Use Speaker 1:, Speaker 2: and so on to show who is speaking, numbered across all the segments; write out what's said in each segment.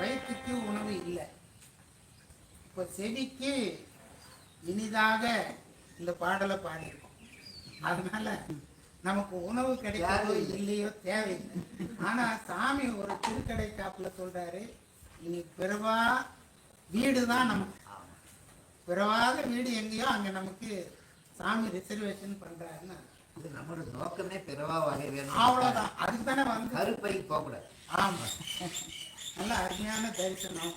Speaker 1: வயிற்றுக்கு உணவு இல்லை. இப்போ செடிக்கு இனிதாக இந்த பாடலை பாடியிருக்கோம். அதனால நமக்கு உணவு கிடைக்கிறதோ இல்லையோ தேவையில்லை. ஆனா சாமி ஒரு திருக்கடை காப்புல சொல்றாரு இனி பிறவா வீடு தான் நமக்கு. பிறவாத வீடு எங்கேயோ அங்க நமக்கு சாமி ரிசர்வேஷன் பண்றாருன்னு
Speaker 2: இது நம்மளோட நோக்கமே பிறவா வகை வேணும்.
Speaker 1: அவ்வளவுதான். அதுக்கு தானே வந்து
Speaker 2: கருப்பை போகக்கூடாது
Speaker 1: ஆமா. நல்ல அருமையான தரிசனம்.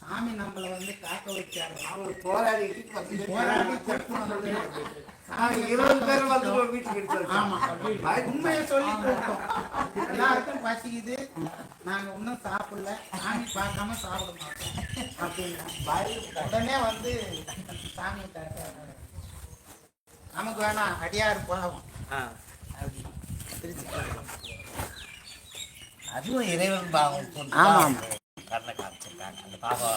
Speaker 1: சாமி நம்மளை வந்து காக்க வச்சாரு
Speaker 2: அவங்க போராடிட்டு பத்து பேர்
Speaker 1: போராடி
Speaker 2: நாங்க இருபது பேர் வந்து வீட்டுக்கு எடுத்து
Speaker 1: ஆமா. உண்மையை சொல்லி எல்லாருக்கும் பசிக்குது. நாங்க இன்னும் சாப்பிடல. சாமி பார்க்காம சாப்பிட மாட்டோம். அப்படின்னா. உடனே வந்து சாமி காட்டுறாரு நமக்கு வேணாம் அடியார் பாவம் அப்படி
Speaker 2: அதுவும் இறைவன் பாவம்
Speaker 1: ஆமாம்.
Speaker 2: கண்ணை காமிச்சிருக்காங்க. அந்த பாபா